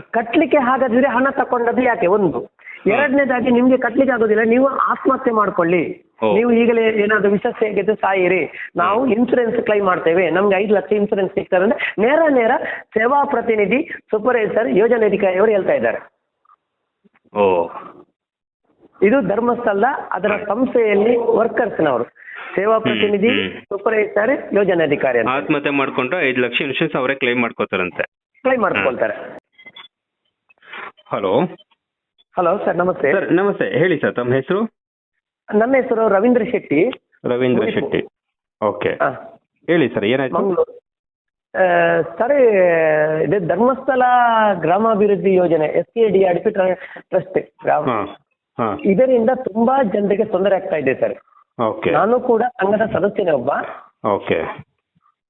ಕಟ್ಲಿಕ್ಕೆ ಹಾಗಾದ್ರೆ ಹಣ ತಕೊಂಡದ್ದು ಯಾಕೆ? ಒಂದು. ಎರಡನೇದಾಗಿ ನಿಮ್ಗೆ ಕಟ್ಲಿಕ್ಕೆ ಆಗೋದಿಲ್ಲ ನೀವು ಆತ್ಮಹತ್ಯೆ ಮಾಡ್ಕೊಳ್ಳಿ. ನೀವು ಈಗಲೇ ಏನಾದ್ರು ವಿಷ ಹೇಗಿದ್ರೆ ಸಾಯಿರಿ. ನಾವು ಇನ್ಸೂರೆನ್ಸ್ ಕ್ಲೈಮ್ ಮಾಡ್ತೇವೆ. ನಮ್ಗೆ ಐದು ಲಕ್ಷ ಇನ್ಸೂರೆನ್ಸ್ ಸಿಗ್ತಾರೆ ಅಂದ್ರೆ ನೇರ ನೇರ ಸೇವಾ ಪ್ರತಿನಿಧಿ ಸೂಪರ್ವೈಸರ್ ಯೋಜನೆ ಅಧಿಕಾರಿಯವರು ಹೇಳ್ತಾ ಇದ್ದಾರೆ. ಓ. ಇದು ಧರ್ಮಸ್ಥಳ ಅದರ ಸಂಸ್ಥೆಯಲ್ಲಿ ವರ್ಕರ್ಸ್ನವರು ಸೇವಾ ಪ್ರತಿನಿಧಿ. ಸೂಪರ್ವೈಸರ್ ಯೋಜನೆ ಅಧಿಕಾರಿ ಆತ್ಮಹತ್ಯೆ ಮಾಡ್ಕೊಂಡ್ರೆ ಐದು ಲಕ್ಷ ಇನ್ಶೂರೆನ್ಸ್ ಅವರೇ ಕ್ಲೈಮ್ ಮಾಡ್ಕೋತಾರಂತೆ. ಕ್ಲೈಮ್ ಮಾಡ್ಕೊಳ್ತಾರೆ. ಹಲೋ. ಹಲೋ ಸರ್ ನಮಸ್ತೆ. ಸರ್ ನಮಸ್ತೆ. ಹೇಳಿ ಸರ್ ತಮ್ಮ ಹೆಸರು? ನನ್ನ ಹೆಸರು ರವೀಂದ್ರ ಶೆಟ್ಟಿ. ರವೀಂದ್ರ ಮುನಿಪು. ಶೆಟ್ಟಿ. ಓಕೆ. ಹೇಳಿ ಸರ್ ಏನಾಯ್ತು? ಮಂಗಳೂರು. ಆ, ಸರ್ ಇದು ಧರ್ಮಸ್ಥಳ ಗ್ರಾಮಾಭಿವೃದ್ಧಿ ಯೋಜನೆ S K D RDP trust. ಹಾ ಇದರಿಂದ ತುಂಬಾ ಜನರಿಗೆ ತೊಂದರೆ ಆಗ್ತಾ ಇದೆ ಸರ್. ಓಕೆ. ನಾನು ಕೂಡ ಸಂಘದ ಸದಸ್ಯನೇ ಒಬ್ಬ. ಓಕೆ.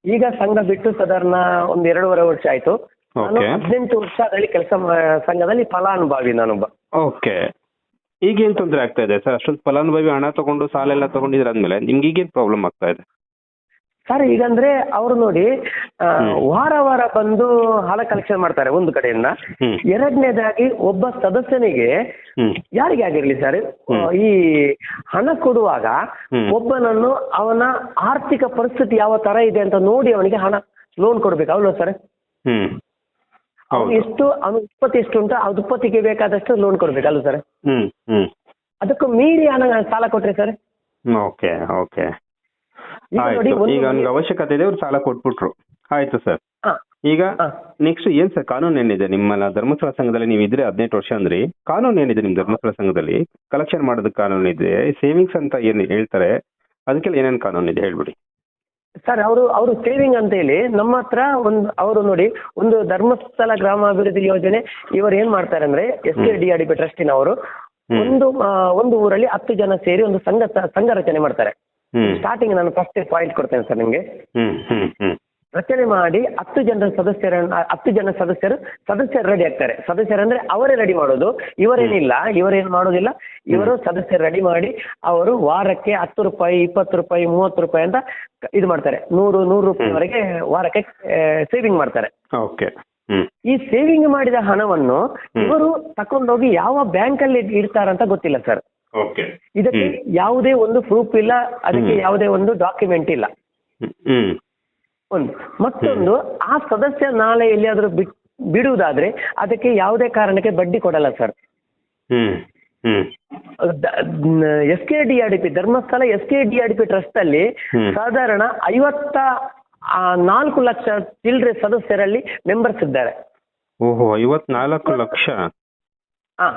ಈಗ ಸಂಘ ಬಿಟ್ಟು ಸಾಧಾರಣ ಒಂದ್ ಎರಡೂವರೆ ವರ್ಷ ಆಯ್ತು. ನಾನು. ಹದಿನೆಂಟು ವರ್ಷ ಅದರಲ್ಲಿ ಕೆಲಸ ಸಂಘದಲ್ಲಿ ಫಲಾನುಭವಿ ನಾನೊಬ್ಬ. ಓಕೆ ಈಗೇನ್ ತೊಂದರೆ ಆಗ್ತಾ ಇದೆ? ಸರ್ ಅಷ್ಟೊಂದು ಫಲಾನುಭವಿ ಹಣ ತಗೊಂಡು ಸಾಲ ಎಲ್ಲ ತಗೊಂಡಿದ್ರ ಆದ್ಮೇಲೆ ನಿಮ್ಗೆ ಈಗೇನ್ ಪ್ರಾಬ್ಲಮ್ ಆಗ್ತಾ ಇದೆ? ಸರ್ ಈಗಂದ್ರೆ ಅವ್ರು ನೋಡಿ ಆ, ವಾರ ವಾರ ಬಂದು ಹಣ ಕಲೆಕ್ಷನ್ ಮಾಡ್ತಾರೆ ಒಂದು ಕಡೆಯಿಂದ. ಹ್ಮ್. ಎರಡನೇದಾಗಿ ಒಬ್ಬ ಸದಸ್ಯನಿಗೆ ಹ್ಮ್. ಯಾರಿಗೆ ಆಗಿರ್ಲಿ ಸರ್ ಈ ಹಣ ಕೊಡುವಾಗ ಹ್ಮ್. ಒಬ್ಬನನ್ನು ಅವನ ಆರ್ಥಿಕ ಪರಿಸ್ಥಿತಿ ಯಾವ ತರ ಇದೆ ಅಂತ ನೋಡಿ ಅವನಿಗೆ ಹಣ ಲೋನ್ ಕೊಡ್ಬೇಕು. ಅವನು ಸರ್? ಹ್ಮ್. ಹೌದು ಎಷ್ಟು ಅವನು ಉತ್ಪತ್ತಿ ಎಷ್ಟು ಉಂಟು ಅದು ಉತ್ಪತ್ತಿಗೆ ಬೇಕಾದಷ್ಟು ಲೋನ್ ಕೊಡ್ಬೇಕಲ್ಲ ಸರ್ ಅದಕ್ಕೂ ಮೀರಿ ಹಣ ಸಾಲ ಕೊಟ್ರೆ ಸರ್ ಓಕೆ ಓಕೆ ಈಗ ಅವ್ನಿಗೆ ಅವಶ್ಯಕತೆ ಇದೆ ಅವ್ರು ಸಾಲ ಕೊಟ್ಬಿಟ್ರು. ಆಯ್ತು ಸರ್ ಈಗ ನೆಕ್ಸ್ಟ್ ಏನ್ ಸರ್ ಕಾನೂನು ಏನಿದೆ? ನಿಮ್ಮ ಧರ್ಮಸ್ಥಳ ಸಂಘದಲ್ಲಿ ನೀವು ಇದ್ರೆ ಹದಿನೆಂಟು ವರ್ಷ ಅಂದ್ರಿ ಕಾನೂನು ಏನಿದೆ ನಿಮ್ ಧರ್ಮಸ್ಥಳ ಸಂಘದಲ್ಲಿ? ಕಲೆಕ್ಷನ್ ಮಾಡೋದಕ್ಕೆ ಕಾನೂನು ಇದೆ ಸೇವಿಂಗ್ಸ್ ಅಂತ ಏನ್ ಹೇಳ್ತಾರೆ? ಅದಕ್ಕೆಲ್ಲ ಏನೇನು ಕಾನೂನು ಇದೆ ಹೇಳ್ಬಿಡಿ. ಸರ್ ಅವರು ಅವರು ಸೇವಿಂಗ್ ಅಂತ ಹೇಳಿ ನಮ್ಮ ಹತ್ರ ಒಂದು ಅವರು ನೋಡಿ ಒಂದು ಧರ್ಮಸ್ಥಳ ಗ್ರಾಮಾಭಿವೃದ್ಧಿ ಯೋಜನೆ ಇವರು ಏನ್ ಮಾಡ್ತಾರೆ ಅಂದ್ರೆ ಎಸ್ ಕೆ ಡಿ ಟ್ರಸ್ಟಿನವರು ಹ್ಮ್. ಒಂದು ಒಂದು ಊರಲ್ಲಿ ಹತ್ತು ಜನ ಸೇರಿ ಒಂದು ಸಂಘ ಸಂಘ ರಚನೆ ಮಾಡ್ತಾರೆ. ಸ್ಟಾರ್ಟಿಂಗ್ ನಾನು ಫಸ್ಟ್ ಪಾಯಿಂಟ್ ಕೊಡ್ತೇನೆ ಸರ್ ನಿಮ್ಗೆ. ರಚನೆ ಮಾಡಿ ಹತ್ತು ಜನರ ಸದಸ್ಯರನ್ನ ಹತ್ತು ಜನ ಸದಸ್ಯರು ಸದಸ್ಯರು ರೆಡಿ ಆಗ್ತಾರೆ. ಸದಸ್ಯರಂದ್ರೆ ಅವರೇ ರೆಡಿ ಮಾಡೋದು. ಇವರೇನಿಲ್ಲ ಇವರೇನ್ ಮಾಡೋದಿಲ್ಲ. ಇವರು ಸದಸ್ಯರು ರೆಡಿ ಮಾಡಿ ಅವರು ವಾರಕ್ಕೆ ಹತ್ತು ರೂಪಾಯಿ ಇಪ್ಪತ್ತು ರೂಪಾಯಿ ಮೂವತ್ತು ರೂಪಾಯಿ ಅಂತ ಇದು ಮಾಡ್ತಾರೆ. ನೂರು ನೂರು ರೂಪಾಯಿವರೆಗೆ ವಾರಕ್ಕೆ ಸೇವಿಂಗ್ ಮಾಡ್ತಾರೆ. ಓಕೆ. ಈ ಸೇವಿಂಗ್ ಮಾಡಿದ ಹಣವನ್ನು ಇವರು ತಕೊಂಡೋಗಿ ಯಾವ ಬ್ಯಾಂಕ್ ಅಲ್ಲಿ ಇಡ್ತಾರಂತ ಗೊತ್ತಿಲ್ಲ ಸರ್. ಇದಕ್ಕೆ ಯಾವುದೇ ಒಂದು ಪ್ರೂಫ್ ಇಲ್ಲ ಅದಕ್ಕೆ ಯಾವುದೇ ಒಂದು ಡಾಕ್ಯುಮೆಂಟ್ ಇಲ್ಲ. ಒಂದು. ಮತ್ತೊಂದು ಆ ಸದಸ್ಯ ನಾಳೆ ಎಲ್ಲಿಯಾದ್ರೂ ಬಿಟ್ ಬಿಡುವುದಾದ್ರೆ ಅದಕ್ಕೆ ಯಾವುದೇ ಕಾರಣಕ್ಕೆ ಬಡ್ಡಿ ಕೊಡಲ್ಲ sir. S K D R P Dharmasthala S K D R P trust ಅಲ್ಲಿ. ಸಾಧಾರಣ ಐವತ್ತ ನಾಲ್ಕು ಲಕ್ಷ ಚಿಲ್ಲರೆ ಸದಸ್ಯರಲ್ಲಿ ಮೆಂಬರ್ಸ್ ಇದ್ದಾರೆ. ಓಹೋ ಐವತ್ನಾಲ್ಕು ಲಕ್ಷ? ಹಾ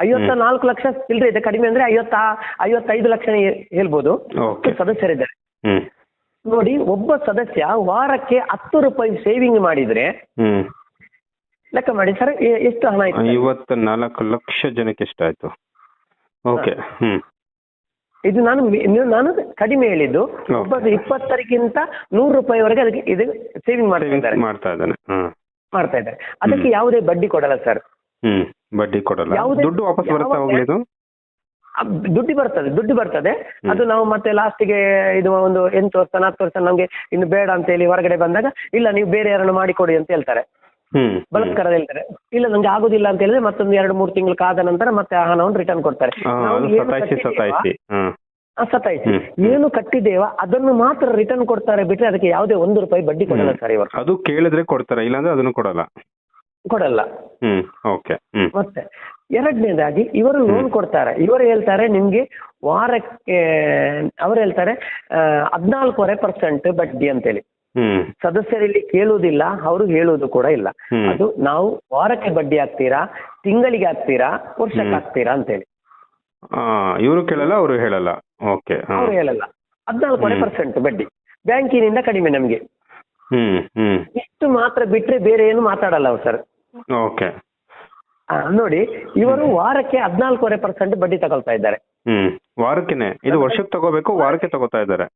ಐವತ್ತ ನಾಲ್ಕು ಲಕ್ಷ ಚಿಲ್ಲರೆ ಇದೆ. ಕಡಿಮೆ ಅಂದ್ರೆ ಐವತ್ತ ಐವತ್ತೈದು ಲಕ್ಷ ಹೇಳ್ಬೋದು. ಸದಸ್ಯರಿದ್ದಾರೆ. ಹ್ಮ್. ನೋಡಿ ಒಬ್ಬ ಸದಸ್ಯ ವಾರಕ್ಕೆ ಹತ್ತು ರೂಪಾಯಿ ಸೇವಿಂಗ್ ಮಾಡಿದ್ರೆ ಹ್ಮ್. ಲೆಕ್ಕ ಮಾಡಿ. ಸರ್ ಎಷ್ಟು ಹಣ ಆಯ್ತು ಇವತ್ತು ನಾಲ್ಕು ಲಕ್ಷ ಜನಕ್ಕೆ ಎಷ್ಟಾಯ್ತು ಓಕೆ ಹ್ಮ್. ಇದು ನಾನು ನಾನು ಕಡಿಮೆ ಹೇಳಿದ್ದು. ಇಪ್ಪತ್ತರಿಗಿಂತ ನೂರು ರೂಪಾಯಿವರೆಗೆ ಅದಕ್ಕೆ ಇದು ಸೇವಿಂಗ್ ಮಾಡ್ತಾ ಮಾಡ್ತಾ ಇದ್ದಾನೆ. ಮಾಡ್ತಾ ಇದ್ದಾರೆ. ಅದಕ್ಕೆ ಯಾವುದೇ ಬಡ್ಡಿ ಕೊಡಲ್ಲ ಸರ್. ಹ್ಮ್. ಬಡ್ಡಿ ಕೊಡಲ್ಲ. ಯಾವುದೇ- ದುಡ್ಡು ವಾಪಸ್ ಬರುತ್ತಾ ಹೋಗ್ಲಿ ಹೋಗ್ಲಿದು? ದುಡ್ಡು ಬರ್ತದೆ ದುಡ್ಡು ಬರ್ತದೆ. ಅದು ನಾವು ಮತ್ತೆ ಲಾಸ್ಟಿಗೆ ಇದು ಒಂದು ಎಂಟು ವರ್ಷ ನಾಲ್ಕು ವರ್ಷ ನಮ್ಗೆ ಇನ್ನು ಬೇಡ ಅಂತ ಹೇಳಿ ಹೊರಗಡೆ ಬಂದಾಗ ಇಲ್ಲ ನೀವು ಬೇರೆ ಯಾರನ್ನು ಮಾಡಿಕೊಡಿ ಅಂತ ಹೇಳ್ತಾರೆ. ಬಲಾತ್ಕಾರ ಹೇಳ್ತಾರೆ. ಇಲ್ಲ ನಂಗೆ ಆಗುದಿಲ್ಲ ಅಂತ ಹೇಳಿದ್ರೆ ಮತ್ತೊಂದು ಎರಡು ಮೂರು ತಿಂಗಳು ಕಾದ ನಂತರ ಮತ್ತೆ ಆ ಹಣವನ್ನು ರಿಟರ್ನ್ ಕೊಡ್ತಾರೆ. ಸತಾಯಿಸಿ. ಏನು ಕಟ್ಟಿದ್ದೇವ? ಅದನ್ನು ಮಾತ್ರ ರಿಟರ್ನ್ ಕೊಡ್ತಾರೆ ಬಿಟ್ರೆ ಅದಕ್ಕೆ ಯಾವುದೇ ಒಂದು ರೂಪಾಯಿ ಬಡ್ಡಿ ಕೊಡಲ್ಲ ಸರ್ ಇವರು ಅದು ಕೇಳಿದ್ರೆ ಕೊಡ್ತಾರೆ ಇಲ್ಲಾಂದ್ರೆ ಅದನ್ನು ಕೊಡಲ್ಲ. ಕೊಡಲ್ಲ. ಹ್ಮ್ ಓಕೆ. ಮತ್ತೆ ಎರಡನೇದಾಗಿ ಇವರು ಲೋನ್ ಕೊಡ್ತಾರೆ. ಇವರು ಹೇಳ್ತಾರೆ ನಿಮ್ಗೆ ವಾರಕ್ಕೆ ಅವ್ರು ಹೇಳ್ತಾರೆ ಹದಿನಾಲ್ಕೂವರೆ ಪರ್ಸೆಂಟ್ ಬಡ್ಡಿ ಅಂತೇಳಿ. ಹ್ಮ್. ಸದಸ್ಯರಲ್ಲಿ ಕೇಳುವುದಿಲ್ಲ ಅವರು ಹೇಳುವುದು ಕೂಡ ಇಲ್ಲ. ಅದು ನಾವು ವಾರಕ್ಕೆ ಬಡ್ಡಿ ಹಾಕ್ತೀರಾ ತಿಂಗಳಿಗೆ ಹಾಕ್ತೀರಾ ವರ್ಷಕ್ಕೆ ಹಾಕ್ತೀರಾ ಅಂತೇಳಿ. ಆ ಇವರು ಕೇಳಲ್ಲ ಅವರು ಹೇಳಲ್ಲ. ಓಕೆ ಅವರು ಹೇಳಲ್ಲ. ಹದಿನಾಲ್ಕೂವರೆ. ಪರ್ಸೆಂಟ್ ಬಡ್ಡಿ. ಬ್ಯಾಂಕಿನಿಂದ ಕಡಿಮೆ ನಮ್ಗೆ. ಹ್ಮ್ ಹ್ಮ್. ಇಷ್ಟು ಮಾತ್ರ ಬಿಟ್ರೆ ಬೇರೆ ಏನು ಮಾತಾಡಲ್ಲ ಅವ್ರು ಸರ್. ಓಕೆ. ನೋಡಿ ಇವರು ವಾರಕ್ಕೆ ಹದಿನಾಲ್ಕೂವರೆ ಪರ್ಸೆಂಟ್ ಬಡ್ಡಿ ತಗೊಳ್ತಾ ಇದ್ದಾರೆ. ಹ್ಮ್ ವಾರಕ್ಕೆನೆ. ಇದು ವರ್ಷಕ್ಕೆ ತಗೋಬೇಕು ವಾರಕ್ಕೆ ತಗೋತಾ ಇದ್ದಾರೆ.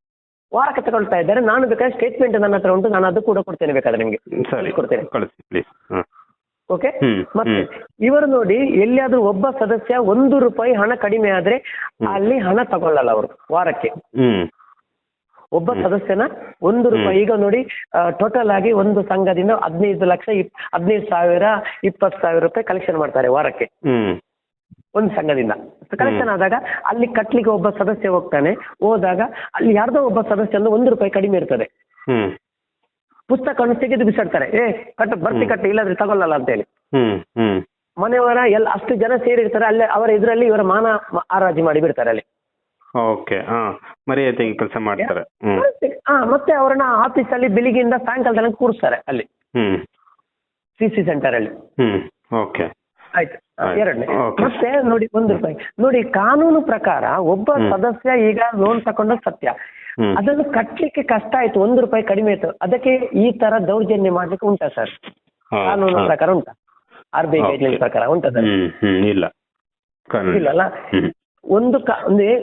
ವಾರಕ್ಕೆ ತಗೊಳ್ತಾ ಇದ್ದಾರೆ. ನಾನು ಬೇಕಾದ್ರೆ ಸ್ಟೇಟ್ಮೆಂಟ್ ನನ್ನ ಹತ್ರ ಉಂಟು. ನಾನು ಅದು ಕೂಡ ಕೊಡ್ತೇನೆ ಬೇಕಾದ್ರೆ ನಿಮಗೆ. ಸರಿ ಕೊಡ್ತೇನೆ. ಕಳಿಸಿ ಪ್ಲೀಸ್ ಓಕೆ ಮತ್ತೆ ಇವರು ನೋಡಿ ಎಲ್ಲಿಯಾದ್ರೂ ಒಬ್ಬ ಸದಸ್ಯ ಒಂದು ರೂಪಾಯಿ ಹಣ ಕಡಿಮೆ ಆದ್ರೆ ಅಲ್ಲಿ ಹಣ ತಗೊಳ್ಳಲ್ಲ ಅವರು ವಾರಕ್ಕೆ. ಹ್ಮ್. ಒಬ್ಬ ಸದಸ್ಯನ ಒಂದು ರೂಪಾಯಿ ಈಗ ನೋಡಿ ಟೋಟಲ್ ಆಗಿ ಒಂದು ಸಂಘದಿಂದ ಹದಿನೈದು ಲಕ್ಷ ಇಪ್ ಹದಿನೈದು ಸಾವಿರ ಇಪ್ಪತ್ತು ಸಾವಿರ ರೂಪಾಯಿ ಕಲೆಕ್ಷನ್ ಮಾಡ್ತಾರೆ ವಾರಕ್ಕೆ. ಒಂದು ಸಂಘದಿಂದ. ಕಲೆಕ್ಷನ್ ಆದಾಗ ಅಲ್ಲಿ ಕಟ್ಲಿಕ್ಕೆ ಒಬ್ಬ ಸದಸ್ಯ ಹೋಗ್ತಾನೆ ಹೋದಾಗ ಅಲ್ಲಿ ಯಾರ್ದೋ ಒಬ್ಬ ಸದಸ್ಯ ಅಂದ್ರೆ ಒಂದು ರೂಪಾಯಿ ಕಡಿಮೆ ಇರ್ತದೆ. ಪುಸ್ತಕವನ್ನು ತೆಗೆದು ಬಿಸಾಡ್ತಾರೆ. ಏ ಕಟ್ಟು ಬರ್ತಿ ಕಟ್ಟು ಇಲ್ಲಾದ್ರೆ ತಗೊಳ್ಳಲ್ಲ ಅಂತ ಹೇಳಿ ಮನೆಯವರ ಎಲ್ಲ ಅಷ್ಟು ಜನ ಸೇರಿರ್ತಾರೆ ಅಲ್ಲೇ ಅವರ ಇದರಲ್ಲಿ ಇವರ ಮಾನ ಆರಾಜಿ ಮಾಡಿ ಬಿಡ್ತಾರೆ ಅಲ್ಲಿ. ಓಕೆ ಹಾ ಮರ್ಯಾದೆಗೆ ಕೆಲಸ ಮಾಡ್ತಾರೆ. ಹ್ಮ್. ಮತ್ತೆ ಅವರನ್ನ ಆಫೀಸ್ ಅಲ್ಲಿ ಬೆಳಿಗ್ಗೆಯಿಂದ ಸಾಯಂಕಾಲ ತನಕ ಕೂರಿಸ್ತಾರೆ ಅಲ್ಲಿ. ಹ್ಮ್. ಸಿ ಸಿ ಸೆಂಟರ್ ಅಲ್ಲಿ. ಹ್ಮ್ ಓಕೆ. ಆಯ್ತು. ಆ, ಆಯ್ತು. ಎರಡನೇ. Okay. ಮತ್ತೆ ನೋಡಿ ಒಂದು ರೂಪಾಯಿ ನೋಡಿ ಕಾನೂನು ಪ್ರಕಾರ ಒಬ್ಬ ಹ್ಮ್. ಸದಸ್ಯ ಈಗ ಲೋನ್ ತಕೊಂಡ ಸತ್ಯ. ಹ್ಮ್. ಅದನ್ನು ಕಟ್ಲಿಕ್ಕೆ ಕಷ್ಟ ಆಯ್ತು ಒಂದು ರೂಪಾಯಿ ಕಡಿಮೆ ಆಯ್ತು. ಅದಕ್ಕೆ ಈ ತರ ದೌರ್ಜನ್ಯ ಮಾಡ್ಲಿಕ್ಕೆ ಉಂಟಾ ಸರ್? ಹಾ, ಕಾನೂನು ಹಾ. ಪ್ರಕಾರ ಉಂಟಾ? R B Okay. ಪ್ರಕಾರ ಉಂಟಾ ಸರ್? ಹ್ಮ್ ಹ್ಮ್ ಇಲ್ಲ. ಅಲ್ಲ ಇಲ್ಲಲ್ಲ? ಹ್ಮ್. ಒಂದು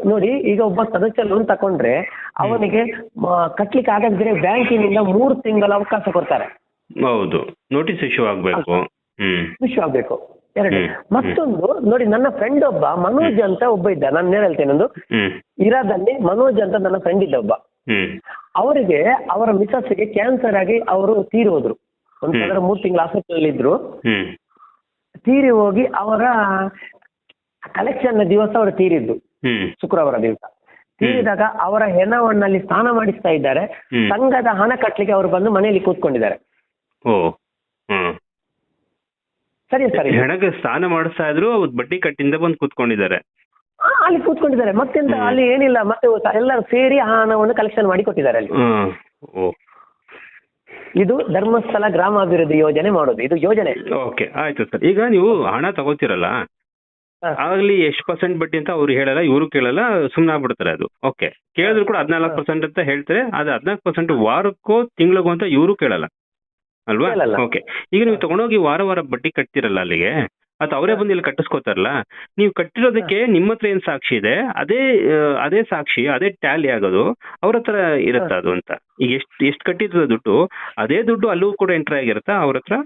ನೋಡಿ ಈಗ ಒಬ್ಬ ಸದಸ್ಯ ಲೋನ್ ತಕೊಂಡ್ರೆ ಅವನಿಗೆ ಕಟ್ಲಿಕ್ಕೆ ಆಗದಿದ್ರೆ ಬ್ಯಾಂಕಿನಿಂದ ಮೂರು ತಿಂಗಳ ಅವಕಾಶ ಕೊಡ್ತಾರೆ. ಹೌದು. ನೋಟಿಸ್ ಇಶ್ಯೂ ಆಗ್ಬೇಕು. ಇಶ್ಯೂ ಆಗ್ಬೇಕು. ಎರಡು. ಮತ್ತೊಂದು ನೋಡಿ ನನ್ನ ಫ್ರೆಂಡ್ ಒಬ್ಬ ಮನೋಜ್ ಅಂತ ಒಬ್ಬ ಇದ್ದ ನಾನು ಏನ್ ಹೇಳ್ತೇನೆ ಒಂದು. ಇರಾದಲ್ಲಿ ಮನೋಜ್ ಅಂತ ನನ್ನ ಫ್ರೆಂಡ್ ಇದ್ದ ಒಬ್ಬ. ಅವರಿಗೆ ಅವರ ಮಿಸಸ್ಗೆ ಕ್ಯಾನ್ಸರ್ ಆಗಿ ಅವರು ತೀರಿ ಹೋದ್ರು. ಒಂದು ಮೂರು ತಿಂಗಳ ಆಸ್ಪತ್ರೆಯಲ್ಲಿ ಇದ್ರು. ತೀರಿ ಹೋಗಿ ಅವರ ಕಲೆಕ್ಷನ್ ದಿವಸ ಅವರು ತೀರಿದ್ದು ಶುಕ್ರವಾರ ದಿವಸ. ತೀರಿದಾಗ ಅವರ ಹೆಣವನ್ನಲ್ಲಿ ಸ್ನಾನ ಮಾಡಿಸ್ತಾ ಇದ್ದಾರೆ. ಸಂಘದ ಹಣ ಕಟ್ಲಿಕ್ಕೆ ಅವರು ಬಂದು ಮನೆಯಲ್ಲಿ ಕೂತ್ಕೊಂಡಿದ್ದಾರೆ. ಸರಿ ಸರಿ. ಹೆಣಗೆ ಸ್ನಾನ ಮಾಡಿಸ್ತಾ ಇದ್ರು ಬಡ್ಡಿ ಕಟ್ಟಿಂದ ಬಂದು ಕೂತ್ಕೊಂಡಿದ್ದಾರೆ. ಅಲ್ಲಿ ಕೂತ್ಕೊಂಡಿದ್ದಾರೆ. ಮತ್ತೆಂತ. ಅಲ್ಲಿ ಏನಿಲ್ಲ. ಮತ್ತೆ ಎಲ್ಲರೂ ಸೇರಿ ಆ ಹಣವನ್ನು ಕಲೆಕ್ಷನ್ ಮಾಡಿ ಕೊಟ್ಟಿದ್ದಾರೆ ಅಲ್ಲಿ. ಇದು ಧರ್ಮಸ್ಥಳ ಗ್ರಾಮಾಭಿವೃದ್ಧಿ ಯೋಜನೆ ಮಾಡೋದು. ಇದು ಯೋಜನೆ. ಓಕೆ ಆಯ್ತು ಸರ್. ಈಗ ನೀವು ಹಣ ತಗೋತಿರಲ್ಲ. ಆಗ್ಲಿ ಎಷ್ಟು ಪರ್ಸೆಂಟ್ ಬಡ್ಡಿ ಅಂತ ಅವ್ರು ಹೇಳಲ್ಲ ಇವರು ಕೇಳಲ್ಲ ಸುಮ್ಮನೆ ಆಗ್ಬಿಡ್ತಾರೆ ಅದು. ಓಕೆ ಕೇಳಿದ್ರು ಕೂಡ ಹದಿನಾಲ್ಕು ಪರ್ಸೆಂಟ್ ಅಂತ ಹೇಳ್ತಾರೆ ಅದು ಹದಿನಾಲ್ಕು ಪರ್ಸೆಂಟ್ ವಾರಕ್ಕೋ ತಿಂಗಳಿಗೋ ಅಂತ ಇವರು ಕೇಳಲ್ಲ. ಅಲ್ವಾ. ಓಕೆ ಈಗ ನೀವು ತಗೊಂಡೋಗಿ ವಾರ ವಾರ ಬಡ್ಡಿ ಕಟ್ತಿರಲ್ಲ ಅಲ್ಲಿಗೆ ಮತ್ತೆ ಅವರೇ ಬಂದು ಇಲ್ಲಿ ಕಟ್ಟಿಸ್ಕೋತಾರಲ್ಲ ನೀವು ಕಟ್ಟಿರೋದಕ್ಕೆ ನಿಮ್ಮ ಹತ್ರ ಏನ್ ಸಾಕ್ಷಿ ಇದೆ? ಅದೇ ಅದೇ ಸಾಕ್ಷಿ ಅದೇ ಟ್ಯಾಲಿ ಆಗೋದು ಅವ್ರ ಹತ್ರ ಇರುತ್ತಾ ಅದು ಅಂತ. ಈಗ ಎಷ್ಟು ಎಷ್ಟು ಕಟ್ಟಿರ್ತದೆ ದುಡ್ಡು ಅದೇ ದುಡ್ಡು ಅಲ್ಲೂ ಕೂಡ ಎಂಟ್ರಿ ಆಗಿರುತ್ತಾ ಅವ್ರ ಹತ್ರ?